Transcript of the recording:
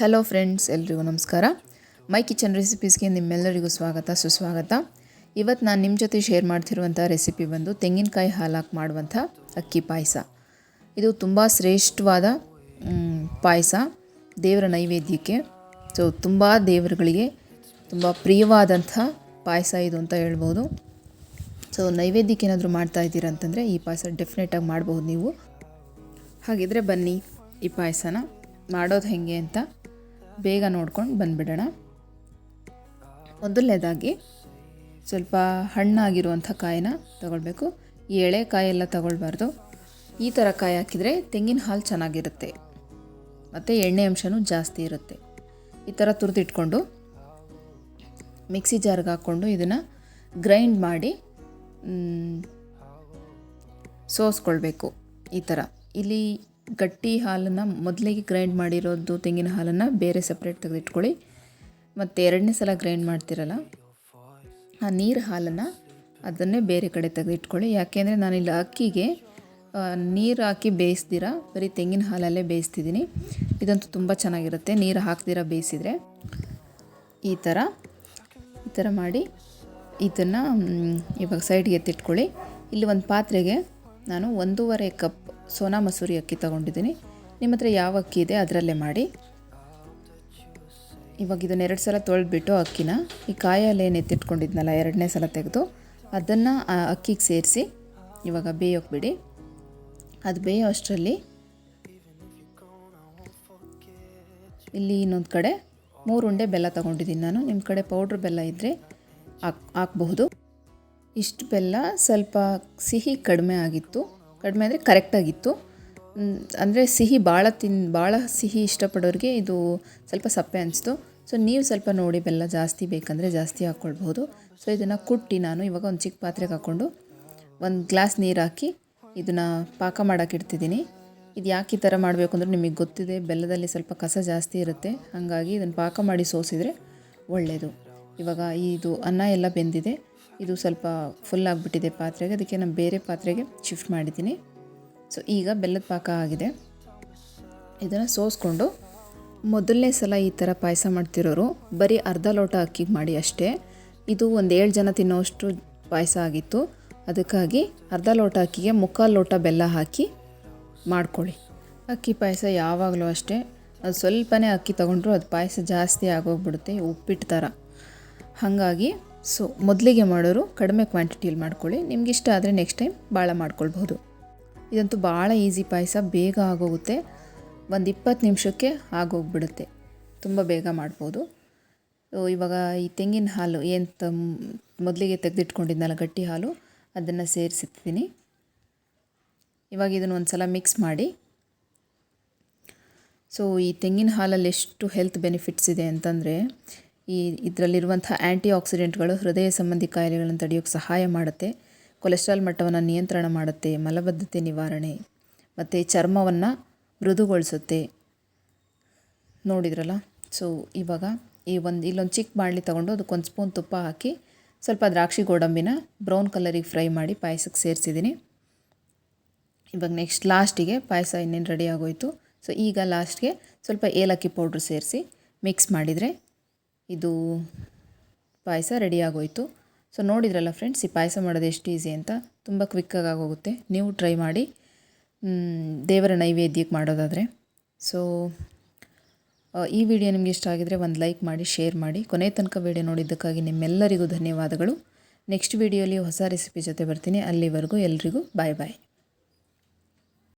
Hello friends ಎಲ್ರಿಗೂ ನಮಸ್ಕಾರ. ಮೈ kitchen ರೆಸಿಪೀಸ್ಗೆ ನಿಮ್ಮೆಲ್ಲರಿಗೂ ಸ್ವಾಗತ, ಸುಸ್ವಾಗತ. ಇವತ್ತು ನಾನು ನಿಮ್ಮ ಜೊತೆ ಶೇರ್ ಮಾಡ್ತಿರುವಂಥ ರೆಸಿಪಿ ಬಂದು ತೆಂಗಿನಕಾಯಿ ಹಾಲಾಕಿ ಮಾಡುವಂಥ ಅಕ್ಕಿ ಪಾಯಸ. ಇದು ತುಂಬ ಶ್ರೇಷ್ಠವಾದ ಪಾಯಸ. ದೇವರ ನೈವೇದ್ಯಕ್ಕೆ. ಸೊ ತುಂಬ ದೇವರುಗಳಿಗೆ ತುಂಬ ಪ್ರಿಯವಾದಂಥ ಪಾಯಸ ಇದು ಅಂತ ಹೇಳ್ಬೋದು. ಸೊ ನೈವೇದ್ಯಕ್ಕೆ ಏನಾದರೂ ಮಾಡ್ತಾ ಇದ್ದೀರಾ ಅಂತಂದರೆ ಈ ಪಾಯಸ ಡೆಫಿನೆಟಾಗಿ ಮಾಡ್ಬೋದು ನೀವು. ಹಾಗಿದ್ರೆ ಬನ್ನಿ ಈ ಪಾಯಸನ ಮಾಡೋದು ಹೇಗೆ ಅಂತ ಬೇಗ ನೋಡ್ಕೊಂಡು ಬಂದುಬಿಡೋಣ. ಮೊದಲನೇದಾಗಿ ಸ್ವಲ್ಪ ಹಣ್ಣಾಗಿರುವಂಥ ಕಾಯಿನ ತಗೊಳ್ಬೇಕು. ಈ ಎಳೆ ಕಾಯೆಲ್ಲ ತಗೊಳ್ಬಾರ್ದು. ಈ ಥರ ಕಾಯಿ ಹಾಕಿದರೆ ತೆಂಗಿನ ಹಾಲು ಚೆನ್ನಾಗಿರುತ್ತೆ. ಮತ್ತು ಎಣ್ಣೆ ಅಂಶನೂ ಜಾಸ್ತಿ ಇರುತ್ತೆ. ಈ ಥರ ತುರಿದಿಟ್ಕೊಂಡು ಮಿಕ್ಸಿ ಜಾರ್ಗೆ ಹಾಕ್ಕೊಂಡು ಇದನ್ನು ಗ್ರೈಂಡ್ ಮಾಡಿ ಸೋಸ್ಕೊಳ್ಬೇಕು ಈ ಥರ. ಇಲ್ಲಿ ಗಟ್ಟಿ ಹಾಲನ್ನು ಮೊದಲಿಗೆ ಗ್ರೈಂಡ್ ಮಾಡಿರೋದು ತೆಂಗಿನ ಹಾಲನ್ನು ಬೇರೆ ಸಪ್ರೇಟ್ ತೆಗೆದಿಟ್ಕೊಳ್ಳಿ. ಮತ್ತು ಎರಡನೇ ಸಲ ಗ್ರೈಂಡ್ ಮಾಡ್ತಿರಲ್ಲ, ಆ ನೀರು ಹಾಲನ್ನು ಅದನ್ನೇ ಬೇರೆ ಕಡೆ ತೆಗೆದಿಟ್ಕೊಳ್ಳಿ. ಯಾಕೆಂದರೆ ನಾನಿಲ್ಲಿ ಅಕ್ಕಿಗೆ ನೀರು ಹಾಕಿ ಬೇಯಿಸ್ದಿರ, ಬರೀ ತೆಂಗಿನ ಹಾಲಲ್ಲೇ ಬೇಯಿಸ್ತಿದ್ದೀನಿ ಇದಂತೂ ತುಂಬ ಚೆನ್ನಾಗಿರುತ್ತೆ, ನೀರು ಹಾಕ್ದಿರ ಬೇಯಿಸಿದರೆ. ಈ ಥರ ಈ ಥರ ಮಾಡಿ ಇದನ್ನು ಇವಾಗ ಸೈಡ್ಗೆ ಎತ್ತಿಟ್ಕೊಳ್ಳಿ. ಇಲ್ಲಿ ಒಂದು ಪಾತ್ರೆಗೆ ನಾನು ಒಂದೂವರೆ ಕಪ್ ಸೋನಾ ಮಸೂರಿ ಅಕ್ಕಿ ತೊಗೊಂಡಿದ್ದೀನಿ. ನಿಮ್ಮ ಹತ್ರ ಯಾವ ಅಕ್ಕಿ ಇದೆ ಅದರಲ್ಲೇ ಮಾಡಿ. ಇವಾಗ ಇದನ್ನು ಎರಡು ಸಲ ತೊಳೆದ್ಬಿಟ್ಟು ಅಕ್ಕಿನ ಈ ಕಾಯಲ್ಲಿ ಏನು ಎತ್ತಿಟ್ಕೊಂಡಿದ್ನಲ್ಲ ಎರಡನೇ ಸಲ ತೆಗೆದು ಅದನ್ನು ಅಕ್ಕಿಗೆ ಸೇರಿಸಿ ಇವಾಗ ಬೇಯೋಕೆ ಬಿಡಿ. ಅದು ಬೇಯೋ ಅಷ್ಟರಲ್ಲಿ ಇಲ್ಲಿ ಇನ್ನೊಂದು ಕಡೆ ಮೂರು ಉಂಡೆ ಬೆಲ್ಲ ತೊಗೊಂಡಿದ್ದೀನಿ ನಾನು. ನಿಮ್ಮ ಕಡೆ ಪೌಡ್ರ್ ಬೆಲ್ಲ ಇದ್ದರೆ ಹಾಕ್ ಹಾಕಬಹುದು. ಇಷ್ಟು ಬೆಲ್ಲ ಸ್ವಲ್ಪ ಸಿಹಿ ಕಡಿಮೆ ಆಗಿತ್ತು. ಕಡಿಮೆ ಅಂದರೆ ಕರೆಕ್ಟಾಗಿತ್ತು ಅಂದರೆ ಸಿಹಿ ಭಾಳ ತಿನ್ ಭಾಳ ಸಿಹಿ ಇಷ್ಟಪಡೋರಿಗೆ ಇದು ಸ್ವಲ್ಪ ಸಪ್ಪೆ ಅನಿಸ್ತು. ಸೊ ನೀವು ಸ್ವಲ್ಪ ನೋಡಿ ಬೆಲ್ಲ ಜಾಸ್ತಿ ಬೇಕಂದರೆ ಜಾಸ್ತಿ ಹಾಕ್ಕೊಳ್ಬೋದು ಸೊ ಇದನ್ನು ಕುಟ್ಟಿ ನಾನು ಇವಾಗ ಒಂದು ಚಿಕ್ಕ ಪಾತ್ರೆಗೆ ಹಾಕ್ಕೊಂಡು ಒಂದು ಗ್ಲಾಸ್ ನೀರು ಹಾಕಿ ಇದನ್ನು ಪಾಕ ಮಾಡೋಕೆ ಇಡ್ತಿದ್ದೀನಿ. ಇದು ಯಾಕೆ ಈ ಥರ ಮಾಡಬೇಕು ಅಂದರೆ ನಿಮಗೆ ಗೊತ್ತಿದೆ, ಬೆಲ್ಲದಲ್ಲಿ ಸ್ವಲ್ಪ ಕಸ ಜಾಸ್ತಿ ಇರುತ್ತೆ. ಹಾಗಾಗಿ ಇದನ್ನು ಪಾಕ ಮಾಡಿ ಸೋಸಿದರೆ ಒಳ್ಳೆಯದು ಇವಾಗ ಇದು ಅನ್ನ ಎಲ್ಲ ಬೆಂದಿದೆ. ಇದು ಸ್ವಲ್ಪ ಫುಲ್ ಆಗಿಬಿಟ್ಟಿದೆ ಪಾತ್ರೆಗೆ. ಅದಕ್ಕೆ ನಾನು ಬೇರೆ ಪಾತ್ರೆಗೆ ಶಿಫ್ಟ್ ಮಾಡಿದ್ದೀನಿ. ಸೊ ಈಗ ಬೆಲ್ಲದ ಪಾಕ ಆಗಿದೆ. ಇದನ್ನು ಸೋಸ್ಕೊಂಡು ಮೊದಲನೇ ಸಲ ಈ ಥರ ಪಾಯಸ ಮಾಡ್ತಿರೋರು ಬರೀ ಅರ್ಧ ಲೋಟ ಅಕ್ಕಿಗೆ ಮಾಡಿ ಅಷ್ಟೇ. ಇದು ಒಂದು ಏಳು ಜನ ತಿನ್ನೋಷ್ಟು ಪಾಯಸ ಆಗಿತ್ತು. ಅದಕ್ಕಾಗಿ ಅರ್ಧ ಲೋಟ ಅಕ್ಕಿಗೆ ಮುಕ್ಕಾಲು ಲೋಟ ಬೆಲ್ಲ ಹಾಕಿ ಮಾಡ್ಕೊಳ್ಳಿ. ಅಕ್ಕಿ ಪಾಯಸ ಯಾವಾಗಲೂ ಅಷ್ಟೇ. ಅದು ಸ್ವಲ್ಪನೇ ಅಕ್ಕಿ ತೊಗೊಂಡ್ರು ಅದು ಪಾಯಸ ಜಾಸ್ತಿ ಆಗೋಗ್ಬಿಡುತ್ತೆ ಉಪ್ಪಿಟ್ಟು ಥರ ಹಾಗಾಗಿ ಸೊ ಮೊದಲಿಗೆ ಮಾಡೋರು ಕಡಿಮೆ ಕ್ವಾಂಟಿಟಿಯಲ್ಲಿ ಮಾಡ್ಕೊಳ್ಳಿ. ನಿಮ್ಗೆ ಇಷ್ಟ ಆದರೆ ನೆಕ್ಸ್ಟ್ ಟೈಮ್ ಭಾಳ ಮಾಡ್ಕೊಳ್ಬೋದು ಇದಂತೂ ಭಾಳ ಈಸಿ ಪಾಯಸ. ಬೇಗ ಆಗೋಗುತ್ತೆ. ಒಂದು ಇಪ್ಪತ್ತು ನಿಮಿಷಕ್ಕೆ ಆಗೋಗ್ಬಿಡುತ್ತೆ. ತುಂಬ ಬೇಗ ಮಾಡ್ಬೋದು. ಇವಾಗ ಈ ತೆಂಗಿನ ಹಾಲು ಏನು ತ ಮೊದಲಿಗೆ ತೆಗೆದಿಟ್ಕೊಂಡಿದ್ನಲ್ಲ ಗಟ್ಟಿ ಹಾಲು, ಅದನ್ನು ಸೇರಿಸಿರ್ತೀನಿ. ಇವಾಗ ಇದನ್ನು ಒಂದು ಸಲ ಮಿಕ್ಸ್ ಮಾಡಿ. ಸೊ ಈ ತೆಂಗಿನ ಹಾಲಲ್ಲಿ ಎಷ್ಟು ಹೆಲ್ತ್ ಬೆನಿಫಿಟ್ಸ್ ಇದೆ ಅಂತಂದರೆ ಈ ಇದರಲ್ಲಿರುವಂಥ ಆ್ಯಂಟಿ ಆಕ್ಸಿಡೆಂಟ್ಗಳು ಹೃದಯ ಸಂಬಂಧಿ ಕಾಯಿಲೆಗಳನ್ನು ತಡೆಯೋಕ್ಕೆ ಸಹಾಯ ಮಾಡುತ್ತೆ. ಕೊಲೆಸ್ಟ್ರಾಲ್ ಮಟ್ಟವನ್ನು ನಿಯಂತ್ರಣ ಮಾಡುತ್ತೆ. ಮಲಬದ್ಧತೆ ನಿವಾರಣೆ ಮತ್ತು ಚರ್ಮವನ್ನು ಮೃದುಗೊಳಿಸುತ್ತೆ. ನೋಡಿದ್ರಲ್ಲ? ಸೊ ಇವಾಗ ಈ ಒಂದು ಇಲ್ಲೊಂದು ಚಿಕ್ಕ ಬಾಣಲಿ ತೊಗೊಂಡು ಅದಕ್ಕೊಂದು ಸ್ಪೂನ್ ತುಪ್ಪ ಹಾಕಿ ಸ್ವಲ್ಪ ದ್ರಾಕ್ಷಿ ಗೋಡಂಬಿನ ಬ್ರೌನ್ ಕಲರಿಗೆ ಫ್ರೈ ಮಾಡಿ ಪಾಯಸಕ್ಕೆ ಸೇರಿಸಿದ್ದೀನಿ ಇವಾಗ ನೆಕ್ಸ್ಟ್ ಲಾಸ್ಟಿಗೆ ಪಾಯಸ ಇನ್ನೇನು ರೆಡಿ ಆಗೋಯಿತು. ಸೊ ಈಗ ಲಾಸ್ಟ್ಗೆ ಸ್ವಲ್ಪ ಏಲಕ್ಕಿ ಪೌಡ್ರ್ ಸೇರಿಸಿ ಮಿಕ್ಸ್ ಮಾಡಿದರೆ ಇದು ಪಾಯಸ ರೆಡಿ ಆಗೋಯಿತು. ಸೊ ನೋಡಿದ್ರಲ್ಲ ಫ್ರೆಂಡ್ಸ್ ಈ ಪಾಯಸ ಮಾಡೋದು ಎಷ್ಟು ಈಸಿ ಅಂತ. ತುಂಬ ಕ್ವಿಕ್ಕಾಗಿ ಆಗೋಗುತ್ತೆ. ನೀವು ಟ್ರೈ ಮಾಡಿ. ದೇವರ ನೈವೇದ್ಯಕ್ಕೆ ಮಾಡೋದಾದರೆ. ಸೊ ಈ ವಿಡಿಯೋ ನಿಮಗೆ ಇಷ್ಟ ಆಗಿದರೆ ಒಂದು ಲೈಕ್ ಮಾಡಿ ಶೇರ್ ಮಾಡಿ. ಕೊನೆ ತನಕ ವಿಡಿಯೋ ನೋಡಿದ್ದಕ್ಕಾಗಿ ನಿಮ್ಮೆಲ್ಲರಿಗೂ ಧನ್ಯವಾದಗಳು. ನೆಕ್ಸ್ಟ್ ವಿಡಿಯೋಲಿ ಹೊಸ ರೆಸಿಪಿ ಜೊತೆ ಬರ್ತೀನಿ. ಅಲ್ಲಿವರೆಗೂ ಎಲ್ರಿಗೂ ಬಾಯ್ ಬಾಯ್